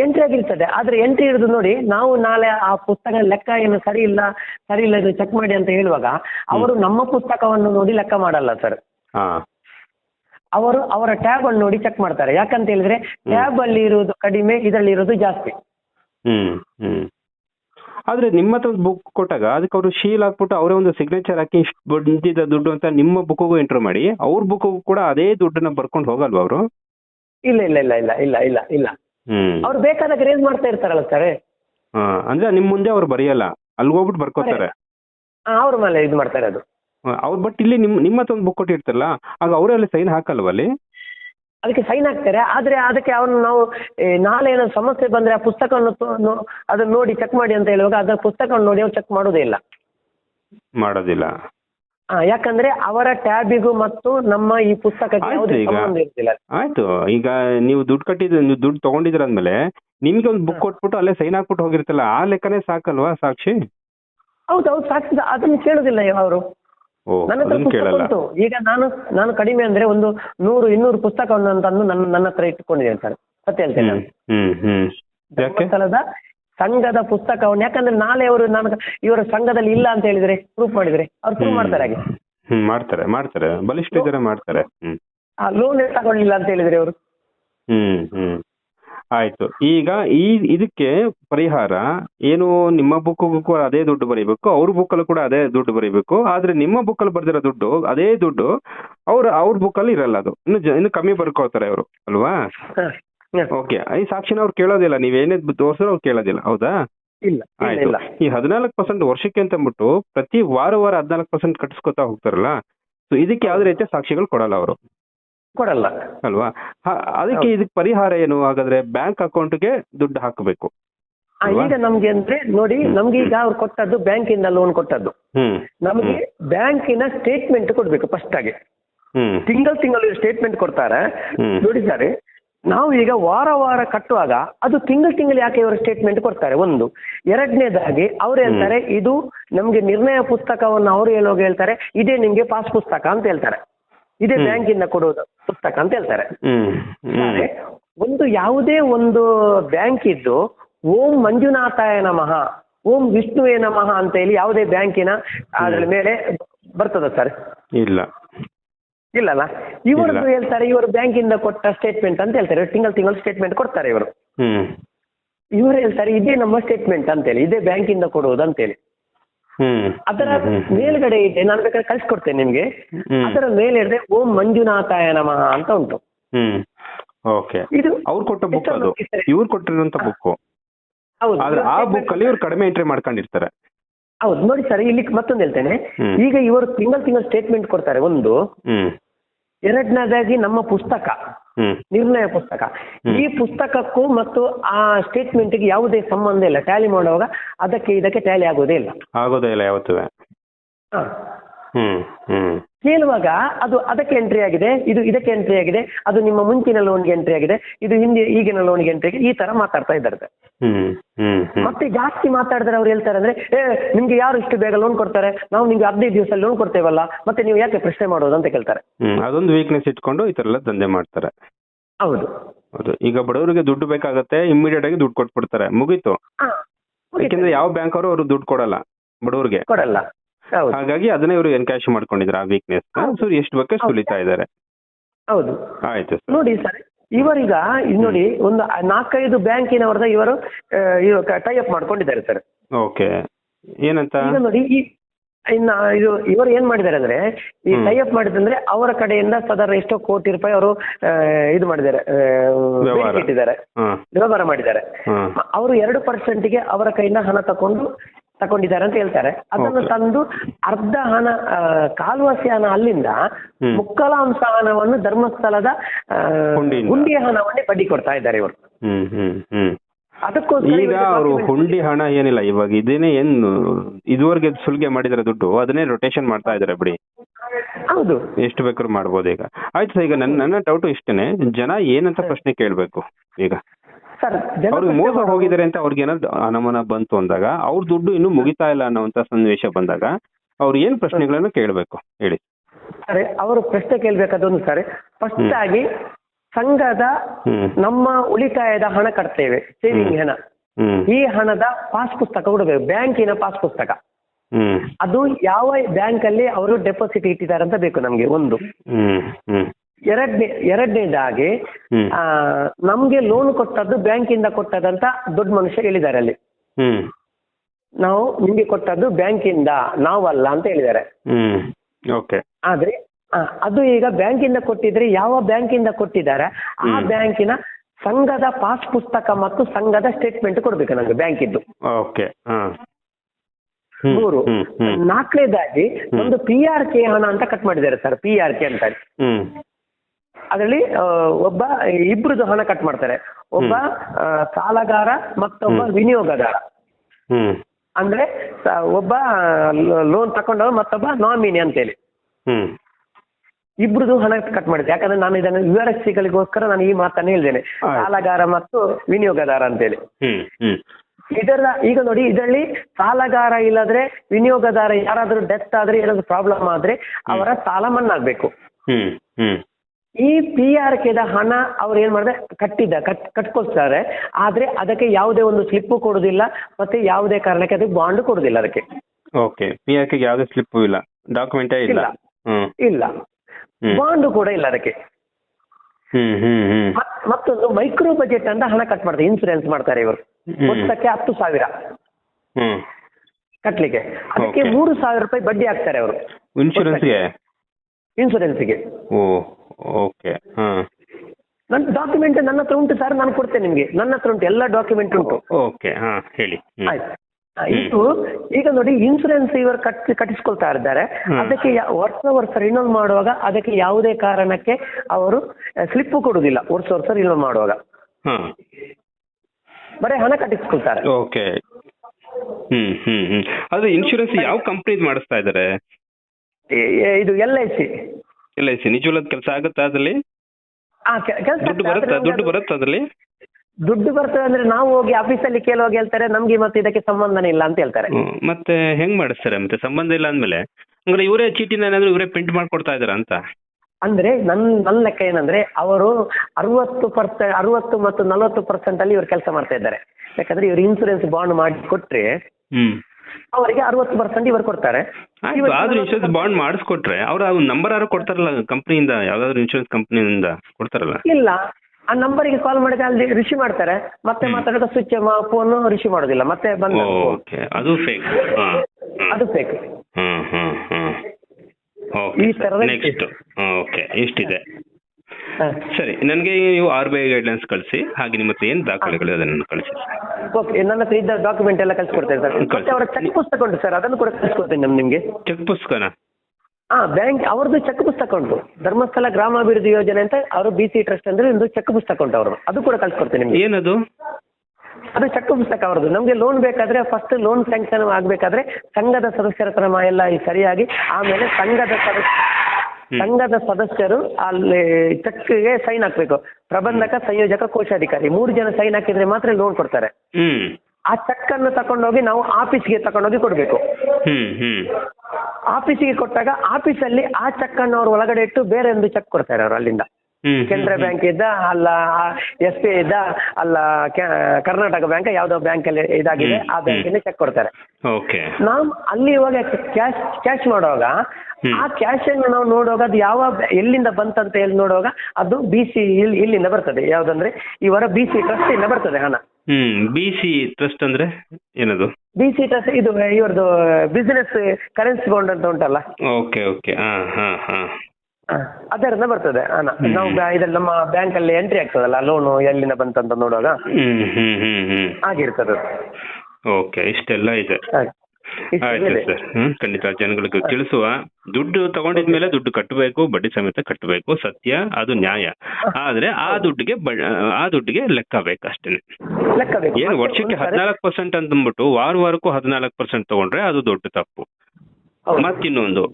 ಎಂಟ್ರಿ ಆಗಿರ್ತದೆ. ಆದ್ರೆ ಎಂಟ್ರಿ ಇರೋದು ನೋಡಿ ನಾವು ನಾಳೆ ಆ ಪುಸ್ತಕ ಲೆಕ್ಕ ಏನು ಸರಿ ಇಲ್ಲ ಸರಿ ಇಲ್ಲ ಇದು ಚೆಕ್ ಮಾಡಿ ಅಂತ ಹೇಳುವಾಗ ಅವರು ನಮ್ಮ ಪುಸ್ತಕವನ್ನು ನೋಡಿ ಲೆಕ್ಕ ಮಾಡಲ್ಲ ಸರ್. ಅವರು ಅವರ ಟ್ಯಾಬ್ ಅನ್ನು ನೋಡಿ ಚೆಕ್ ಮಾಡ್ತಾರೆ. ಯಾಕಂತ ಹೇಳಿದ್ರೆ ಟ್ಯಾಬ್ ಅಲ್ಲಿ ಇರುವುದು ಕಡಿಮೆ ಇದರಲ್ಲಿ ಇರೋದು ಜಾಸ್ತಿ. ಹ್ಮ್ ಹ್ಮ್. ಆದ್ರೆ ನಿಮ್ಮ ಹತ್ರ ಬುಕ್ ಕೊಟ್ಟಾಗ ಅದಕ್ಕೆ ಅವರು ಶೀಲ್ ಹಾಕ್ಬಿಟ್ಟು ಅವರೇ ಒಂದು ಸಿಗ್ನೇಚರ್ ಹಾಕಿ ಇಷ್ಟು ಬಂದಿದ್ದ ದುಡ್ಡು ಅಂತ ನಿಮ್ಮ ಬುಕ್ಕಿಗೂ ಎಂಟ್ರ್ ಮಾಡಿ ಅವ್ರ ಬುಕ್ಕಿಗೂ ಕೂಡ ಅದೇ ದುಡ್ಡನ್ನ ಬರ್ಕೊಂಡು ಹೋಗಲ್ವಾ ಅವರು? ಇಲ್ಲ ಇಲ್ಲ ಇಲ್ಲ ಇಲ್ಲ ಇಲ್ಲ ಇಲ್ಲ ಇಲ್ಲ. ಅವ್ರು ಬೇಕಾದಾಗ ರೇಸ್ ಮಾಡ್ತಾ ಇರ್ತಾರಲ್ಲ ಸರ್ ಹಾ, ಅಂದ್ರೆ ನಿಮ್ ಮುಂದೆ ಅವ್ರು ಬರೆಯಲ್ಲ ಅಲ್ಲಿ ಹೋಗ್ಬಿಟ್ಟು ಬರ್ಕೋತಾರೆ. ಅವ್ರ ಮೇಲೆ ಇದು ಮಾಡ್ತಾರೆ ಅದು ಅವ್ರು ಬಟ್ ಇಲ್ಲಿ ನಿಮ್ ನಿಮ್ಮ ಹತ್ರ ಒಂದು ಬುಕ್ ಕೊಟ್ಟಿರ್ತಾರಲ್ಲ ಆಗ ಅವರೇ ಅಲ್ಲಿ ಸೈನ್ ಹಾಕಲ್ವಲ್ಲಿ ಅದಕ್ಕೆ ಸೈನ್ ಹಾಕ್ತಾರೆ ಆದ್ರೆ ಅದಕ್ಕೆ ಅವನು ನಾವು ಏ, ನಾಳೆ ಏನಾದ್ರು ಸಮಸ್ಯೆ ಬಂದ್ರೆ ಆ ಪುಸ್ತಕವನ್ನು ತೊ- ನೋ- ಅದನ್ನ ನೋಡಿ ಚೆಕ್ ಮಾಡಿ ಅಂತ ಹೇಳುವಾಗ ಅದನ್ನ ಪುಸ್ತಕವನ್ನು ನೋಡಿ ಅವ್ರು ಚೆಕ್ ಮಾಡೋದೇ ಇಲ್ಲ. ಮಾಡೋದಿಲ್ಲ. ಯಾಕಂದ್ರೆ ಅವರ ಟ್ಯಾಬಿಗೂ ಮತ್ತು ನಮ್ಮ ಈ ಪುಸ್ತಕ ಆಯ್ತು ಯಾವುದೇ ಈಗ. ಸಂಬಂಧ ಇರ್ತಿಲ್ಲ ಆಯ್ತು. ಈಗ ನೀವು ದುಡ್ಡು ಕಟ್ಟಿದ್ರೆ ನೀವು ದುಡ್ಡು ತಗೊಂಡಿದ್ರ ಅಂದ್ಮೇಲೆ ನಿಮ್ಗೆ ಒಂದು ಬುಕ್ ಕೊಟ್ಬಿಟ್ಟು ಅಲ್ಲೇ ಸೈನ್ ಹಾಕ್ಬಿಟ್ಟು ಹೋಗಿರ್ತಲ್ಲ ಆ ಲೆಕ್ಕನೇ ಸಾಕಲ್ವಾ ಸಾಕ್ಷಿ? ಹೌದು ಹೌದು ಸಾಕ್ಷಿ ಅದನ್ನು ಕೇಳುದಿಲ್ಲ ಅವರು. ಓ ನನ್ನ ಹತ್ರ ಅದನ್ನ ಪುಸ್ತಕ ಕೇಳಲ್ಲ. ಉಂಟು. ಈಗ ನಾನು ನಾನು ಕಡಿಮೆ ಅಂದ್ರೆ ಒಂದು ನೂರು ಇನ್ನೂರು ಪುಸ್ತಕವನ್ನು ತಂದು ನನ್ನ ನನ್ನ ಹತ್ರ ಇಟ್ಟುಕೊಂಡಿದ್ದೇನೆ ಸರ್. ಸತ್ಯ ಹೇಳ್ತೇನೆ ನಾನು. ಹ್ಮ್ ಹ್ಮ್ ಯಾಕೆ? ಧರ್ಮಸ್ಥಳದ ಸಂಘದ ಪುಸ್ತಕವನ್ನು ಯಾಕಂದ್ರೆ ನಾಳೆ ಅವರು ನನಗೆ ಇವರ ಸಂಘದಲ್ಲಿ ಇಲ್ಲ ಅಂತ ಹೇಳಿದ್ರೆ ಪ್ರೂಫ್ ಮಾಡಿದ್ರೆ ಅವ್ರು ಪ್ರೂವ್ ಮಾಡ್ತಾರೆ ಹಾಗೆ. ಹ್ಮ್ ಮಾಡ್ತಾರೆ ಮಾಡ್ತಾರೆ. ಬಲಿಷ್ಠ ಜನ ಮಾಡ್ತಾರೆ. ಹ್ಮ್. ಲೋನ್ ತಗೊಳ್ಳಿಲ್ಲ ಅಂತ ಹೇಳಿದ್ರೆ ಅವರು. ಹ್ಮ್ ಹ್ಮ್. ಆಯ್ತು. ಈಗ ಈ ಇದಕ್ಕೆ ಪರಿಹಾರ ಏನು ನಿಮ್ಮ ಬುಕ್ಗೂ ಅದೇ ದುಡ್ಡು ಬರೀಬೇಕು ಅವ್ರ ಬುಕ್ಕಲ್ಲಿ ಕೂಡ ಅದೇ ದುಡ್ಡು ಬರೀಬೇಕು ಆದ್ರೆ ನಿಮ್ಮ ಬುಕ್ಕಲ್ಲಿ ಬರ್ದಿರೋ ದುಡ್ಡು ಅದೇ ದುಡ್ಡು ಅವ್ರ ಅವ್ರ ಬುಕ್ಕಲ್ಲಿ ಇರಲ್ಲ ಅದು. ಇನ್ನು ಇನ್ನು ಕಮ್ಮಿ ಬರ್ಕೋತಾರೆ ಅವರು ಅಲ್ವಾ? ಓಕೆ ಈ ಸಾಕ್ಷಿನ ಅವ್ರು ಕೇಳೋದಿಲ್ಲ. ನೀವೇನೇ ತೋರಿಸಿದ್ರು ಅವ್ರು ಕೇಳೋದಿಲ್ಲ. ಹೌದಾ? ಇಲ್ಲ ಆಯ್ತು. ಇಲ್ಲ. ಈ ಹದಿನಾಲ್ಕು ಪರ್ಸೆಂಟ್ ವರ್ಷಕ್ಕೆ ಅಂತ ಅಂದ್ಬಿಟ್ಟು ಪ್ರತಿ ವಾರ ವಾರ ಹದಿನಾಲ್ಕು ಪರ್ಸೆಂಟ್ ಕಟ್ಟಿಸ್ಕೊತಾ ಹೋಗ್ತಾರಲ್ಲ? ಸೊ ಇದಕ್ಕೆ ಯಾವ್ದೇ ರೀತಿಯ ಸಾಕ್ಷಿಗಳು ಕೊಡಲ್ಲ ಅವರು? ಕೊಡಲ್ಲ. ಅಲ್ವಾ? ಅದಕ್ಕೆ ಇದಕ್ಕೆ ಪರಿಹಾರ ಏನು? ಹಾಗಾದ್ರೆ ಬ್ಯಾಂಕ್ ಅಕೌಂಟ್ಗೆ ದುಡ್ಡು ಹಾಕಬೇಕು. ಈಗ ನಮ್ಗೆ ಅಂದ್ರೆ ನೋಡಿ ನಮ್ಗೆ ಈಗ ಅವ್ರು ಕೊಟ್ಟದ್ದು ಬ್ಯಾಂಕಿಂದ ಲೋನ್ ಕೊಟ್ಟದ್ದು. ನಮ್ಗೆ ಬ್ಯಾಂಕಿನ ಸ್ಟೇಟ್ಮೆಂಟ್ ಕೊಡ್ಬೇಕು ಫಸ್ಟ್ ಆಗಿ. ತಿಂಗಳ ತಿಂಗಳು ಸ್ಟೇಟ್ಮೆಂಟ್ ಕೊಡ್ತಾರೆ. ನೋಡಿ ಸರ್ ನಾವು ಈಗ ವಾರ ವಾರ ಕಟ್ಟುವಾಗ ಅದು ತಿಂಗಳು ತಿಂಗಳು ಯಾಕೆ ಇವರು ಸ್ಟೇಟ್ಮೆಂಟ್ ಕೊಡ್ತಾರೆ? ಒಂದು ಎರಡನೇದಾಗಿ ಅವ್ರು ಹೇಳ್ತಾರೆ ಇದು ನಮ್ಗೆ ನಿರ್ಣಯ ಪುಸ್ತಕವನ್ನು ಅವ್ರು ಹೇಳೋಗ ಹೇಳ್ತಾರೆ ಇದೇ ನಿಮ್ಗೆ ಪಾಸ್ ಪುಸ್ತಕ ಅಂತ ಹೇಳ್ತಾರೆ. ಇದೇ ಬ್ಯಾಂಕಿಂದ ಕೊಡುವುದು ಪುಸ್ತಕ ಅಂತ ಹೇಳ್ತಾರೆ. ಒಂದು ಯಾವುದೇ ಒಂದು ಬ್ಯಾಂಕ್ ಇದ್ದು ಓಂ ಮಂಜುನಾಥಾಯ ನಮಃ ಓಂ ವಿಷ್ಣುವೇ ನಮಃ ಅಂತ ಹೇಳಿ ಯಾವುದೇ ಬ್ಯಾಂಕಿನ ಅದ್ರ ಮೇಲೆ ಬರ್ತದ ಸರ್? ಇಲ್ಲ. ಇಲ್ಲಲ್ಲ? ಇವರು ಹೇಳ್ತಾರೆ ಇವರು ಬ್ಯಾಂಕಿಂದ ಕೊಟ್ಟ ಸ್ಟೇಟ್ಮೆಂಟ್ ಅಂತ ಹೇಳ್ತಾರೆ. ತಿಂಗಳು ತಿಂಗಳು ಸ್ಟೇಟ್ಮೆಂಟ್ ಕೊಡ್ತಾರೆ ಇವರು. ಇವರು ಹೇಳ್ತಾರೆ ಇದೇ ನಮ್ಮ ಸ್ಟೇಟ್ಮೆಂಟ್ ಅಂತೇಳಿ ಇದೇ ಬ್ಯಾಂಕಿಂದ ಕೊಡುವುದು ಅಂತ ಹೇಳಿ. ಅದರ. ಮೇಲ್ಗಡೆ ಇದೆ ನಾನು ಬೇಕಾದ್ರೆ ಕಳ್ಸಿಕೊಡ್ತೇನೆ ನಿಮ್ಗೆ. ಅದರ ಮೇಲೆ ಇದೆ ಓಂ ಮಂಜುನಾಥಾಯ ನಮಃ ಅಂತ ಉಂಟು. ಓಕೆ. ಇದು ಅವ್ರು ಕೊಟ್ಟ ಬುಕ್ ಅದು. ಇವ್ರು ಕೊಟ್ಟಿರುವಂತ ಬುಕ್ ಹೌದು. ಆದ್ರೆ ಆ ಬುಕ್ ಅಲ್ಲಿ ಇವ್ರು ಕಡಿಮೆ ಎಂಟ್ರಿ ಮಾಡ್ಕೊಂಡಿರ್ತಾರೆ. ಹೌದು ನೋಡಿ ಸರ್ ಇಲ್ಲಿ ಮತ್ತೊಂದು ಹೇಳ್ತೇನೆ. ಈಗ ಇವರು ತಿಂಗಳು ತಿಂಗಳು ಸ್ಟೇಟ್ಮೆಂಟ್ ಕೊಡ್ತಾರೆ ಒಂದು. ಎರಡನೇದಾಗಿ ನಮ್ಮ ಪುಸ್ತಕ ನಿರ್ಣಯ ಪುಸ್ತಕ. ಈ ಪುಸ್ತಕಕ್ಕೂ ಮತ್ತು ಆ ಸ್ಟೇಟ್ಮೆಂಟ್ಗೆ ಯಾವುದೇ ಸಂಬಂಧ ಇಲ್ಲ. ಟ್ಯಾಲಿ ಮಾಡುವಾಗ ಅದಕ್ಕೆ ಇದಕ್ಕೆ ಟ್ಯಾಲಿ ಆಗೋದೇ ಇಲ್ಲ. ಆಗೋದೇ ಇಲ್ಲ ಯಾವತ್ತೂ. ಹ್ಮ್ ಹ್ಮ್. ಕೇಳುವಾಗ ಅದು ಅದಕ್ಕೆ ಎಂಟ್ರಿ ಆಗಿದೆ ಇದು ಇದಕ್ಕೆ ಎಂಟ್ರಿ ಆಗಿದೆ ಅದು ನಿಮ್ಮ ಮುಂಚಿನ ಲೋನ್ಗೆ ಎಂಟ್ರಿ ಆಗಿದೆ ಇದು ಹಿಂದೆ ಈಗಿನ ಲೋನ್ಗೆ ಎಂಟ್ರಿ ಆಗಿದೆ ಈ ತರ ಮಾತಾಡ್ತಾ ಇದ್ದಾರೆ ಮತ್ತೆ ಜಾಸ್ತಿ ಮಾತಾಡಿದ್ರೆ ಅವ್ರು ಹೇಳ್ತಾರೆ ಅಂದ್ರೆ ಏ ನಿಮ್ಗೆ ಯಾರು ಇಷ್ಟು ಬೇಗ ಲೋನ್ ಕೊಡ್ತಾರೆ? ನಾವು ನಿಮ್ಗೆ ಹದಿನೈದು ದಿವಸ ಲೋನ್ ಕೊಡ್ತೇವಲ್ಲ ಮತ್ತೆ ನೀವು ಯಾಕೆ ಪ್ರಶ್ನೆ ಮಾಡೋದು? ಅಂತ ಕೇಳ್ತಾರೆ. ಅದೊಂದು ವೀಕ್ನೆಸ್ ಇಟ್ಕೊಂಡು ಈ ತರ ಎಲ್ಲ ದಂಧೆ ಮಾಡ್ತಾರೆ. ಹೌದು. ಹೌದು ಈಗ ಬಡವರಿಗೆ ದುಡ್ಡು ಬೇಕಾಗತ್ತೆ ಇಮಿಡಿಯೇಟ್ ಆಗಿ ದುಡ್ಡು ಕೊಟ್ಬಿಡ್ತಾರೆ. ಮುಗೀತು. ಯಾಕೆಂದ್ರೆ ಯಾವ ಬ್ಯಾಂಕ್ ಅವರು ಅವರು ದುಡ್ಡು ಕೊಡಲ್ಲ ಬಡವರಿಗೆ. ಕೊಡಲ್ಲ. ಹೌದು. ಹಾಗಾಗಿ ಅದನ್ನೇ ಇವರು ಎನ್ಕ್ಯಾಶ್ ಮಾಡ್ಕೊಂಡಿದ್ದಾರೆ ಆ ವೀಕ್ನೆಸ್ ಸೊ ಎಷ್ಟು ಬೇಕೋ ಸುಲಿತಾ ಇದ್ದಾರೆ? ಹೌದು. ಆಯ್ತು ಸರ್. ನೋಡಿ ಸರ್ ಇವರೀಗ ಇದು ನೋಡಿ ಒಂದು ನಾಲ್ಕೈದು ಬ್ಯಾಂಕಿನವ್ರದ ಇವರು ಟೈ ಅಪ್ ಮಾಡ್ಕೊಂಡಿದ್ದಾರೆ ಸರ್. ಓಕೆ. ಏನಂತ? ನೋಡಿ ಈ ಇನ್ನ ಇದು ಇವರು ಏನ್ ಮಾಡಿದ್ದಾರೆ ಅಂದ್ರೆ ಈ. ಟೈ ಅಪ್ ಮಾಡಿದಂದ್ರೆ ಅವರ ಕಡೆಯಿಂದ ಸಾಧಾರಣ ಎಷ್ಟೋ ಕೋಟಿ ರೂಪಾಯಿ ಅವರು ಇದು ಮಾಡಿದ್ದಾರೆ ವ್ಯವಹಾರ. ಬೇಡಿಕೆ ಇಟ್ಟಿದ್ದಾರೆ. ವ್ಯವಹಾರ ಮಾಡಿದ್ದಾರೆ. ಅವರು ಎರಡು ಪರ್ಸೆಂಟ್ಗೆ ಅವರ ಕೈಯಿಂದ ಹಣ ತಕೊಂಡು ತಕೊಂಡಿದ್ದಾರೆ ಅಂತ ಹೇಳ್ತಾರೆ. ಅದನ್ನು ತಂದು ಅರ್ಧ ಹಣ ಕಾಲುವಾಸಿ ಹಣ ಅಲ್ಲಿಂದ. ಮುಕ್ಕಲಾಂಶ ಹಣವನ್ನು ಧರ್ಮಸ್ಥಳದ ಹುಂಡಿ. ಹುಂಡಿಯ ಹಣವನ್ನೇ ಬಡ್ಡಿ ಕೊಡ್ತಾ ಇದ್ದಾರೆ ಇವರು. ಈಗ ಅವರು ಹುಂಡಿ ಹಣ ಏನಿಲ್ಲ ಇವಾಗ ಇದೇನೆ ಏನು ಇದುವರೆಗೆ ಸುಲಿಗೆ ಮಾಡಿದ್ರೆ ದುಡ್ಡು ಅದನ್ನೇ ರೊಟೇಷನ್ ಮಾಡ್ತಾ ಇದಾರೆ ಬಿಡಿ. ಹೌದು. ಎಷ್ಟು ಬೇಕಾದ್ರೂ ಮಾಡ್ಬೋದು ಈಗ. ಆಯ್ತು ಸರ್ ಈಗ ನನ್ನ ನನ್ನ ಡೌಟ್ ಇಷ್ಟೇನೆ. ಜನ ಏನಂತ ಪ್ರಶ್ನೆ ಕೇಳ್ಬೇಕು ಈಗ. ಸರ್ ಅವ್ರಿಗೆ ಮೋಸ ಹೋಗಿದ್ದಾರೆ ಅಂತ ಅವ್ರಿಗೆ ಏನಾದ್ರು ಅನುಮಾನ ಬಂತು ಅಂದಾಗ ಅವ್ರ ದುಡ್ಡು ಇನ್ನೂ ಮುಗಿತಾ ಇಲ್ಲ ಅನ್ನೋಂತ ಸನ್ನಿವೇಶ ಬಂದಾಗ ಅವ್ರು ಏನ್ ಪ್ರಶ್ನೆಗಳನ್ನು ಕೇಳಬೇಕು? ಹೇಳಿ. ಸರಿ ಅವರು ಪ್ರಶ್ನೆ ಕೇಳ್ಬೇಕಾದೊಂದು ಸರ್ ಫಸ್ಟ್ ಆಗಿ ಸಂಘದ ನಮ್ಮ ಉಳಿತಾಯದ ಹಣ ಕಟ್ತೇವೆ ಸೇವಿಂಗ್ ಹಣ. ಈ ಹಣದ ಪಾಸ್ ಪುಸ್ತಕ ಕೊಡಬೇಕು ಬ್ಯಾಂಕಿನ ಪಾಸ್ ಪುಸ್ತಕ. ಅದು ಯಾವ ಬ್ಯಾಂಕ್ ಅಲ್ಲಿ ಅವರು ಡೆಪಾಸಿಟ್ ಇಟ್ಟಿದ್ದಾರೆ ಅಂತ ಬೇಕು ನಮ್ಗೆ ಒಂದು. ಎರಡನೇ ಎರಡನೇದಾಗಿ ನಮ್ಗೆ ಲೋನ್ ಕೊಟ್ಟದ್ದು ಬ್ಯಾಂಕಿಂದ ಕೊಟ್ಟದಂತ ದೊಡ್ಡ ಮನುಷ್ಯ ಹೇಳಿದ್ದಾರೆ ಅಲ್ಲಿ. ನಾವು ನಿಮ್ಗೆ ಕೊಟ್ಟದ್ದು ಬ್ಯಾಂಕಿಂದ ನಾವಲ್ಲ ಅಂತ ಹೇಳಿದ್ದಾರೆ. ಆದ್ರೆ ಅದು ಈಗ ಬ್ಯಾಂಕಿಂದ ಕೊಟ್ಟಿದ್ರೆ ಯಾವ ಬ್ಯಾಂಕಿಂದ ಕೊಟ್ಟಿದ್ದಾರೆ ಆ ಬ್ಯಾಂಕಿನ ಸಂಘದ ಪಾಸ್ ಪುಸ್ತಕ ಮತ್ತು ಸಂಘದ ಸ್ಟೇಟ್ಮೆಂಟ್ ಕೊಡ್ಬೇಕು ನಮ್ಗೆ ಬ್ಯಾಂಕಿದ್ದು ಓಕೆ ಹ್ಮ್, ಮೂರು ನಾಲ್ಕನೇದಾಗಿ ಒಂದು ಪಿ ಆರ್ ಕೆ ಹಣ ಅಂತ ಕಟ್ ಮಾಡಿದ್ದಾರೆ ಸರ್ ಪಿ ಆರ್ ಕೆ ಅಂತ ಹ್ಮ್. ಅದರಲ್ಲಿ ಒಬ್ಬ ಇಬ್ರದ್ದು ಹಣ ಕಟ್ ಮಾಡ್ತಾರೆ. ಒಬ್ಬ ಸಾಲಗಾರ ಮತ್ತೊಬ್ಬ. ವಿನಿಯೋಗದಾರ ಹ್ಮ್. ಅಂದ್ರೆ ಒಬ್ಬ ಲೋನ್ ತಕೊಂಡವ ಮತ್ತೊಬ್ಬ ನಾಮಿನಿ ಅಂತೇಳಿ. ಹ್ಮ್. ಇಬ್ರದ್ದು ಹಣ ಕಟ್ ಮಾಡಿದೆ. ಯಾಕಂದ್ರೆ ನಾನು ಇದನ್ನು ವಿವರಿಸಿಗಳಿಗೋಸ್ಕರ ನಾನು ಈ ಮಾತನ್ನು ಹೇಳಿದ್ದೇನೆ ಸಾಲಗಾರ ಮತ್ತು ವಿನಿಯೋಗದಾರ ಅಂತೇಳಿ. ಇದರ ಈಗ ನೋಡಿ ಇದರಲ್ಲಿ ಸಾಲಗಾರ ಇಲ್ಲದ್ರೆ ವಿನಿಯೋಗದಾರ ಯಾರಾದ್ರೂ ಡೆತ್ ಆದ್ರೆ ಏನಾದ್ರು ಪ್ರಾಬ್ಲಮ್ ಆದ್ರೆ ಅವರ ಸಾಲ ಮನ್ನಾಗ್ಬೇಕು. ಈ ಪಿ ಆರ್ ಕೆದ ಹಣ ಅವ್ರು ಏನ್ ಮಾಡಿದೆ? ಕಟ್ಟಿದ್ದ ಕಟ್ ಕಟ್ಕೊಳ್ತಾರೆ ಆದ್ರೆ ಅದಕ್ಕೆ ಯಾವುದೇ ಒಂದು ಸ್ಲಿಪ್ ಕೊಡುದಿಲ್ಲ ಮತ್ತೆ ಯಾವುದೇ ಕಾರಣಕ್ಕೆ ಅದಕ್ಕೆ ಬಾಂಡ್ ಕೊಡುದಿಲ್ಲ ಅದಕ್ಕೆ. ಓಕೆ ಪಿ ಆರ್ ಕೆಗೆ ಯಾವುದೇ ಸ್ಲಿಪ್ ಇಲ್ಲ. ಡಾಕ್ಯುಮೆಂಟ್ ಇಲ್ಲ. ಇಲ್ಲ. ಬಾಂಡ್ ಕೂಡ ಇಲ್ಲ ಅದಕ್ಕೆ. ಮತ್ತೊಂದು ಮೈಕ್ರೋ ಬಜೆಟ್ ಅಂತ ಹಣ ಕಟ್ ಮಾಡ್ತಾರೆ ಇನ್ಸೂರೆನ್ಸ್ ಮಾಡ್ತಾರೆ ಇವರು. ಮೊತ್ತಕ್ಕೆ ವರ್ಷಕ್ಕೆ ಹತ್ತು ಸಾವಿರ. ಹ್ಮ್. ಕಟ್ಲಿಕ್ಕೆ. ಅದಕ್ಕೆ. ಮೂರು ಸಾವಿರ ರೂಪಾಯಿ ಬಡ್ಡಿ ಹಾಕ್ತಾರೆ ಅವರು. ಇನ್ಶೂರೆನ್ಸ್ಗೆ ಇನ್ಸೂರೆನ್ಸ್ಗೆ ಓ ಡಾಕ್ಯುಮೆಂಟ್ ನನ್ನ ಹತ್ರ ಉಂಟು ಸರ್ ನಾನು ಕೊಡ್ತೇನೆ ನಿಮಗೆ. ನನ್ನ ಹತ್ರ ಉಂಟು ಎಲ್ಲ ಡಾಕ್ಯುಮೆಂಟ್ ಉಂಟು. ಓಕೆ ಹಾ ಹೇಳಿ. ಹ್ಮ್. ಆಯ್ತು. ಆ, ಇದು ಈಗ ನೋಡಿ ಇನ್ಸೂರೆನ್ಸ್ ಇವರು ಕಟ್ ಕಟ್ಟಿಸ್ಕೊಳ್ತಾ ಇದ್ದಾರೆ. ಅದಕ್ಕೆ ಯಾ- ವರ್ಷ ವರ್ಷ ರಿನೋಲ್ ಮಾಡುವಾಗ ಅದಕ್ಕೆ ಯಾವುದೇ ಕಾರಣಕ್ಕೆ ಅವರು ಸ್ಲಿಪ್ ಕೊಡುದಿಲ್ಲ ವರ್ಷ ವರ್ಷ ರಿನೋಲ್ ಮಾಡುವಾಗ. ಹಾ. ಬರೀ ಹಣ ಕಟ್ಟಿಸ್ಕೊಳ್ತಾರೆ. ಓಕೆ. ಹ್ಮ್ ಹ್ಮ್ ಹ್ಮ್. ಅದು ಇನ್ಶೂರೆನ್ಸ್ ಯಾವ ಕಂಪ್ನಿದ್ ಮಾಡಿಸ್ತಾ ಇದ್ದಾರೆ? ಇದು L I C L I C ನಿಜವಾದ ಕೆಲಸ ಆಗುತ್ತಾ ಅದ್ರಲ್ಲಿ? ದುಡ್ಡು ಬರುತ್ತೆ? ದುಡ್ಡು ಬರುತ್ತಾ ಅದ್ರಲ್ಲಿ? ದುಡ್ಡು ಬರ್ತದೆ ಅಂದ್ರೆ ನಾವು ಹೋಗಿ ಆಫೀಸಲ್ಲಿ ಕೇಳುವಾಗ ಹೇಳ್ತಾರೆ ನಮ್ಗೆ ಮತ್ತೆ ಇದಕ್ಕೆ ಸಂಬಂಧನೇ ಇಲ್ಲ ಅಂತ ಹೇಳ್ತಾರೆ. ಮತ್ತೆ ಹೆಂಗ್ ಮಾಡಿಸ್ತಾರೆ? ಮತ್ತೆ ಸಂಬಂಧ ಇಲ್ಲ ಅಂದ್ಮೇಲೆ? ಅಂದ್ರೆ ಇವರೇ ಚೀಟಿನ ಏನಾದ್ರು ಇವರೇ ಪ್ರಿಂಟ್ ಮಾಡ್ಕೊಡ್ತಾ ಇದಾರ ಅಂತ? ಅಂದ್ರೆ ನನ್ ನನ್ನ ಲೆಕ್ಕ ಏನಂದ್ರೆ ಅವರು ಅರವತ್ತು ಪರ್ಸೆಂಟ್ ಅರವತ್ತು ಮತ್ತು ನಲವತ್ತು ಪರ್ಸೆಂಟ್ ಅಲ್ಲಿ ಇವರು ಕೆಲಸ ಮಾಡ್ತಾ ಇದ್ದಾರೆ. ಯಾಕಂದ್ರೆ ಇವ್ರು ಇನ್ಸೂರೆನ್ಸ್ ಬಾಂಡ್ ಮಾಡಿ ಕೊಟ್ರೆ ಹ್ಮ್. ಅವರಿಗೆ ಅರವತ್ತು ಪರ್ಸೆಂಟ್ ಇವರು ಕೊಡ್ತಾರೆ. ಆದ್ರೆ ಇನ್ಶೂರೆನ್ಸ್ ಬಾಂಡ್ ಮಾಡಿಸ್ಕೊಟ್ರೆ ಅವ್ರ ನಂಬರ್ ಯಾರು ಕೊಡ್ತಾರಲ್ಲ ಕಂಪ್ನಿಯಿಂದ ಯಾವ್ದಾದ್ರು ಇನ್ಶೂರೆನ್ಸ್ ಕಂಪ್ನಿಯಿಂದ ಕೊಡ್ತಾರಲ್ಲ? ಇಲ್ಲ ಆ ನಂಬರಿಗೆ ಕಾಲ್ ಮಾಡಿದ್ರೆ ಅಲ್ಲಿ ರಿಸೀವ್ ಮಾಡ್ತಾರೆ. ಮತ್ತೆ ಮಾತಾಡಿದ ಸ್ವಿಚ್ ಫೋನ್ ರಿಸೀವ್ ಮಾಡೋದಿಲ್ಲ ಮತ್ತೆ ಬಂದ ಓಕೆ. ಅದು ಫೇಕ್ ಅದು ಫೇಕ್ ಹ್ಮ್ ಹ್ಮ್ ಹ್ಮ್ ಈ ಓಕೆ ತರದ ನೆಕ್ಸ್ಟ್ ಓಕೆ. ಇಷ್ಟಿದೆ. ಸರಿ ನನಗೆ ನೀವು ಆರ್ ಬಿ ಐ ಗೈಡ್ಲೈನ್ಸ್ ಕಳಿಸಿ ಹಾಗೆ ನಿಮ್ಮ ಹತ್ರ ಏನು ದಾಖಲೆಗಳು ಅದನ್ನು ಕಳಿಸಿ. ನನ್ನ ಹತ್ರ ಇದ್ದ ಡಾಕ್ಯುಮೆಂಟ್ ಎಲ್ಲ ಕಳ್ಸಿಕೊಡ್ತೇನೆ ಸರ್. ಮತ್ತೆ ಅವರ ಚೆಕ್ ಪುಸ್ತಕ ಉಂಟು ಸರ್ ಅದನ್ನು ಕೂಡ ಕಳ್ಸಿಕೊಡ್ತೇನೆ ನಿಮ್ಗೆ. ಚೆಕ್ ಪುಸ್ತಕನ? ಹಾ ಬ್ಯಾಂಕ್ ಅವ್ರದ್ದು ಚೆಕ್ ಪುಸ್ತಕ ಉಂಟು. ಧರ್ಮಸ್ಥಳ ಗ್ರಾಮಾಭಿವೃದ್ಧಿ ಯೋಜನೆ ಅಂತ ಅವರು ಬಿ ಸಿ ಟ್ರಸ್ಟ್ ಅಂದ್ರೆ ಒಂದು ಚೆಕ್ ಪುಸ್ತಕ ಉಂಟು ಅವರು ಅದು ಕೂಡ ಕಳ್ಸಿಕೊಡ್ತೇನೆ ನಿಮ್ಗೆ. ಏನದು? ಅದು ಚೆಕ್ ಪುಸ್ತಕ ಅವರದ್ದು ನಮ್ಗೆ ಲೋನ್ ಬೇಕಾದ್ರೆ ಫಸ್ಟ್ ಲೋನ್ ಸ್ಯಾಂಕ್ಷನ್ ಆಗ್ಬೇಕಾದ್ರೆ ಸಂಘದ ಸದಸ್ಯರ ಕ್ರಮ ಎಲ್ಲ ಸರಿಯಾಗಿ ಆಮೇಲೆ ಸಂಘದ ಸದಸ್ಯ ಸಂಘದ ಸದಸ್ಯರು ಅಲ್ಲಿ ಚೆಕ್ಗೆ ಸೈನ್ ಹಾಕ್ಬೇಕು. ಪ್ರಬಂಧಕ ಸಂಯೋಜಕ ಕೋಶಾಧಿಕಾರಿ. ಮೂರು ಜನ ಸೈನ್ ಹಾಕಿದ್ರೆ ಮಾತ್ರ ಲೋನ್ ಕೊಡ್ತಾರೆ. ಹ್ಮ್. ಆ ಚೆಕ್ ಅನ್ನು ತಕೊಂಡೋಗಿ ನಾವು ಆಫೀಸ್ಗೆ ತಕೊಂಡೋಗಿ ಕೊಡಬೇಕು. ಹ್ಮ್ ಹ್ಮ್. ಆಫೀಸಿಗೆ ಕೊಟ್ಟಾಗ ಆಫೀಸಲ್ಲಿ ಆ ಚೆಕ್ ಅನ್ನು ಅವ್ರು ಒಳಗಡೆ ಇಟ್ಟು ಬೇರೆ ಒಂದು ಚೆಕ್ ಕೊಡ್ತಾರೆ ಅವರು ಅಲ್ಲಿಂದ. ಕೆನರಾ ಬ್ಯಾಂಕ್ ಇದ್ದ ಅಲ್ಲ ಎಸ್ ಬಿ ಐ ಇದ್ದ ಅಲ್ಲ ಕರ್ನಾಟಕ ಬ್ಯಾಂಕ್ ಯಾವ್ದೋ ಬ್ಯಾಂಕ್ ಅಲ್ಲಿ ಇದಾಗಿದೆ ಆ ಬ್ಯಾಂಕಿಂದ ಚೆಕ್ ಕೊಡ್ತಾರೆ. ನಾವು ಅಲ್ಲಿ ಇವಾಗ ಕ್ಯಾಶ್ ಕ್ಯಾಶ್ ಮಾಡುವಾಗ ಆ ಕ್ಯಾಶ್ ಅನ್ನು ನಾವು ನೋಡುವಾಗ ಅದು ಯಾವ ಎಲ್ಲಿಂದ ಎಲ್ಲಿಂದ ಬಂತಂತ ಹೇಳಿ ನೋಡುವಾಗ ಅದು ಬಿ ಸಿ ಇಲ್ಲಿಂದ ಬರ್ತದೆ. ಯಾವ್ದಂದ್ರೆ ಇವರ ಬಿ ಸಿ ಟ್ರಸ್ಟ್ ಇಂದ ಬರ್ತದೆ ಹಣ. ಹ್ಮ್ ಬಿ ಸಿ ಟ್ರಸ್ಟ್ ಅಂದ್ರೆ ಏನದು? ಬಿ ಸಿ ಟ್ರಸ್ಟ್ ಇದು ಇವ್ರದ್ದು ಬಿಸಿನೆಸ್ ಕರೆನ್ಸಿ ಬಾಂಡ್ ಅಂತ ಉಂಟಲ್ಲ? ಓಕೆ ಓಕೆ ಹಾ ಹಾ ಹಾ. ಅದರಿಂದ ಬರ್ತದೆ ಹಣ. ನಾವು ಬ್ಯಾ- ಇದ್ರಲ್ಲಿ ನಮ್ಮ ಬ್ಯಾಂಕ್ ಅಲ್ಲಿ ಎಂಟ್ರಿ ಆಗ್ತದಲ್ಲ ಲೋನು ಎಲ್ಲಿಂದ ಬಂತಂತ ನೋಡುವಾಗ ಹ್ಮ್ ಹ್ಮ್ ಹ್ಮ್ ಹ್ಮ್. ಆಗಿರ್ತದೆ ಅದು. ಓಕೆ ಇಷ್ಟೆಲ್ಲ ಇದೆ. ಹಾಗೆ. ಆಯ್ತು. ಸರ್ ಹ್ಮ್ ಖಂಡಿತ ಜನಗಳಿಗೆ ತಿಳಿಸುವ. ದುಡ್ಡು ತಗೊಂಡಿದ್ಮೇಲೆ ದುಡ್ಡು ಕಟ್ಟಬೇಕು ಬಡ್ಡಿ ಸಮೇತ ಕಟ್ಟಬೇಕು ಸತ್ಯ ಅದು ನ್ಯಾಯ. ಆದ್ರೆ ಆ ದುಡ್ಡಿಗೆ ಆ ದುಡ್ಡಿಗೆ ಲೆಕ್ಕ ಬೇಕು ಅಷ್ಟೇ ಲೆಕ್ಕ ಬೇಕು. ಏನು ವರ್ಷಕ್ಕೆ ಹದಿನಾಲ್ಕು ಪರ್ಸೆಂಟ್ ಅಂತಂದ್ಬಿಟ್ಟು ವಾರ ವಾರಕ್ಕೂ ಹದಿನಾಲ್ಕು ಪರ್ಸೆಂಟ್ ತಗೊಂಡ್ರೆ ಅದು ದೊಡ್ಡ ತಪ್ಪು. ಮತ್ತೆ ಮತ್ತಿನ್ನೊಂದು